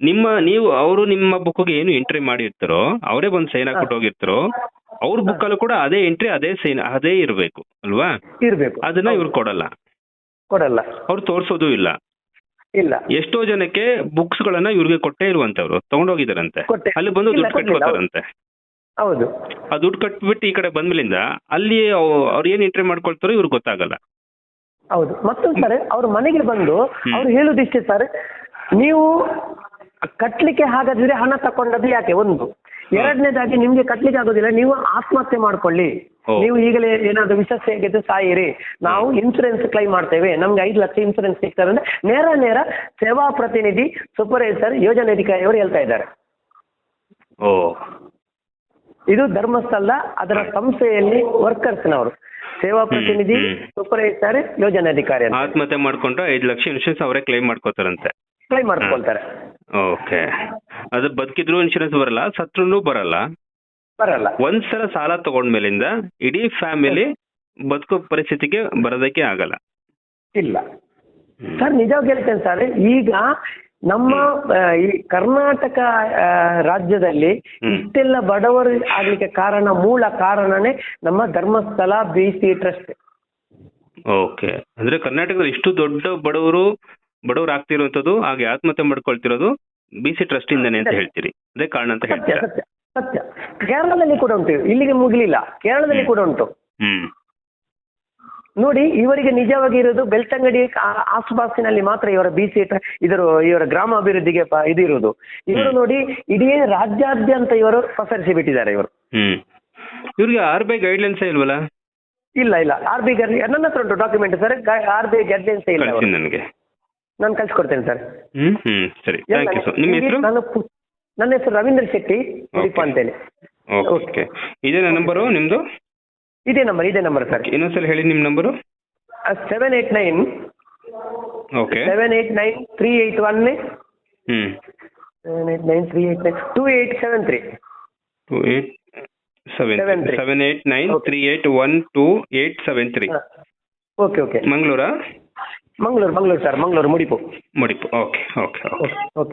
ನಿಮ್ಮ ನೀವು ಅವರು ನಿಮ್ಮ ಬುಕ್ಗೆ ಏನು ಎಂಟ್ರಿ ಮಾಡಿರ್ತಾರೋ ಅವರೇ ಬಂದು ಸೈನ್ ಹಾಕ್ಬಿಟ್ಟು ಹೋಗಿರ್ತಾರೋ ಅವ್ರ ಬುಕ್ಕಲ್ಲೂ ಕೂಡ ಅದೇ ಎಂಟ್ರಿ ಅದೇ ಸೈನ್ ಅದೇ ಇರಬೇಕು ಅಲ್ವಾ? ಅದನ್ನ ಇವ್ರು ಕೊಡಲ್ಲ. ಕೊಡಲ್ಲ. ಅವ್ರು ತೋರಿಸೋದು ಇಲ್ಲ. ಇಲ್ಲ. ಎಷ್ಟೋ ಜನಕ್ಕೆ ಬುಕ್ಸ್ ಗಳನ್ನ ಇವ್ರಿಗೆ ಕೊಟ್ಟೇ ಇರುವಂತವ್ರು ತಗೊಂಡೋಗಿದಾರಂತೆ ಕೊಟ್ಟೆ. ಅಲ್ಲಿ ಬಂದು ಇಲ್ಲ, ದುಡ್ಡು ಕೊಡ್ಲಿಲ್ಲ. ಕಟ್ಕೋತಾರಂತೆ. ಹೌದು. ಆ ದುಡ್ಡು ಕಟ್ಬಿಟ್ಟು ಈ ಕಡೆ ಬಂದ್ಮೇಲಿಂದ ಅಲ್ಲಿ ಅವ್- ಅವ್ರು ಏನ್ ಎಂಟ್ರಿ ಮಾಡ್ಕೊಳ್ತಾರೋ ಇವ್ರಿಗೆ ಗೊತ್ತಾಗಲ್ಲ. ಹೌದು. ಮತ್ತೊಂದು ಸರ್ ಅವ್ರ ಮನೆಗೆ ಬಂದು. ಅವ್ರು ಹೇಳುದಿಷ್ಟೇ ಸರ್ ನೀವು ಕಟ್ಲಿಕ್ಕೆ ಹಾಗಾದ್ರೆ ಹಣ ತಕೊಂಡದ್ದು ಯಾಕೆ? ಒಂದು. ಎರಡನೇದಾಗಿ ನಿಮ್ಗೆ ಕಟ್ಲಿಕ್ಕೆ ಆಗೋದಿಲ್ಲ ನೀವು ಆತ್ಮಹತ್ಯೆ ಮಾಡ್ಕೊಳ್ಳಿ. ನೀವು ಈಗಲೇ ಏನಾದ್ರು ವಿಷ ಹೇಗಿದ್ರೆ ಸಾಯಿರಿ. ನಾವು ಇನ್ಸೂರೆನ್ಸ್ ಕ್ಲೈಮ್ ಮಾಡ್ತೇವೆ. ನಮ್ಗೆ ಐದು ಲಕ್ಷ ಇನ್ಸೂರೆನ್ಸ್ ಸಿಗ್ತಾರೆ ಅಂದ್ರೆ ನೇರ ನೇರ ಸೇವಾ ಪ್ರತಿನಿಧಿ ಸೂಪರ್ವೈಸರ್ ಯೋಜನಾಧಿಕಾರಿ ಅವರು ಹೇಳ್ತಾ ಇದ್ದಾರೆ. ಓ. ಇದು ಧರ್ಮಸ್ಥಳ ಅದರ ಸಂಸ್ಥೆಯಲ್ಲಿ ವರ್ಕರ್ಸ್ನವರು ಸೇವಾ ಪ್ರತಿನಿಧಿ. ಸೂಪರ್ವೈಸರ್ ಯೋಜನಾಧಿಕಾರಿ ಅಧಿಕಾರಿ ಆತ್ಮಹತ್ಯೆ ಮಾಡ್ಕೊಂಡ್ರೆ ಐದು ಲಕ್ಷ ಇನ್ಶೂರೆನ್ಸ್ ಅವರೇ ಕ್ಲೈಮ್ ಮಾಡ್ಕೋತಾರಂತೆ. ಕ್ಲೈಮ್ ಮಾಡ್ಕೊಳ್ತಾರೆ. ಓಕೆ. ಅದು ಬದುಕಿದ್ರು ಇನ್ಶೂರೆನ್ಸ್ ಬರಲ್ಲ ಸತ್ರು ಬರಲ್ಲ. ಬರಲ್ಲ. ಒಂದ್ಸಲ ಸಾಲ ತಗೊಂಡ್ಮೇಲಿಂದ ಇಡೀ ಫ್ಯಾಮಿಲಿ ಬದುಕೋ ಪರಿಸ್ಥಿತಿಗೆ ಬರೋದಕ್ಕೆ ಆಗಲ್ಲ. ಇಲ್ಲ. ಸರ್ ನಿಜವಾಗಿ ಹೇಳ್ತೇನೆ ಸರ್ ಈಗ ನಮ್ಮ ಈ ಕರ್ನಾಟಕ ರಾಜ್ಯದಲ್ಲಿ ಇಷ್ಟೆಲ್ಲ ಬಡವರು ಆಗ್ಲಿಕ್ಕೆ ಕಾರಣ ಮೂಲ ಕಾರಣನೇ ನಮ್ಮ Dharmasthala B C trust. Okay. ಅಂದ್ರೆ ಕರ್ನಾಟಕದಲ್ಲಿ ಇಷ್ಟು ದೊಡ್ಡ ಬಡವರು ಬಡವರು ಆಗ್ತಿರುವಂತದ್ದು ಹಾಗೆ ಆತ್ಮಹತ್ಯೆ ಮಾಡ್ಕೊಳ್ತಿರೋದು ಬಿ ಸಿ ಟ್ರಸ್ಟ್ ಇಂದಾನೆ ಅಂತ ಹೇಳ್ತೀರಿ. ಅದೇ ಕಾರಣ ಅಂತ ಹೇಳ್ತೀರಾ? ಸತ್ಯ ಸತ್ಯ. ಕೇರಳದಲ್ಲಿ ಕೂಡ ಉಂಟು. ಇಲ್ಲಿಗೆ ಮುಗಿಲಿಲ್ಲ. ಕೇರಳದಲ್ಲಿ ಕೂಡ ಉಂಟು. ಹ್ಮ್. ನೋಡಿ ಇವರಿಗೆ ನಿಜವಾಗಿ ಇರೋದು ಬೆಳ್ತಂಗಡಿ ಆಸುಪಾಸಿನಲ್ಲಿ ಮಾತ್ರ ಇವರ ಬಿ ಸಿ ಇದರ ಇವರ ಗ್ರಾಮ ಅಭಿವೃದ್ಧಿಗೆ ಇದು ಇರುವುದು. ಇವರು ನೋಡಿ ಇಡೀ ರಾಜ್ಯಾದ್ಯಂತ ಇವರು ಪಸರಿಸಿ ಬಿಟ್ಟಿದ್ದಾರೆ ಇವರು. ಹ್ಮ್. ಇವ್ರಿಗೆ ಆರ್ ಬಿ ಗೈಡ್ ಗೈಡ್ಲೈನ್ಸ್ ಇಲ್ವಲ್ಲ? ಇಲ್ಲ ಇಲ್ಲ. ಆರ್ ಬಿ ನನ್ನ ಹತ್ರ ಉಂಟು document sir. R B guidelines ಇಲ್ಲ ಕಳಿಸಿ ನನಗೆ. ನಾನು ಕಳ್ಸಿಕೊಡ್ತೇನೆ ಸರ್. ಹ್ಮ್ ಹ್ಮ್. ಸರಿ. ನನ್ನ ಹೆಸರು ರವೀಂದ್ರ ಶೆಟ್ಟಿ ಅಂತೇಳಿ ಓಕೆ ಇದೇನಾ ನಂಬರು ನಿಮ್ದು? ಇದೇ ನಂಬರ್ ಇದೇ ನಂಬರ್ ಸರ್ ಇನ್ನೊಂದ್ಸಲ ಹೇಳಿ ನಿಮ್ಮ number seven eight nine okay seven eight nine three eight one hmm. Seven eight nine three eight nine two eight seven three two eight seven. Seven eight nine three eight one two eight seven three okay okay ಮಂಗಳೂರಾ Mangaluru Mangaluru sir Mangaluru Mudipu Madipu okay okay okay okay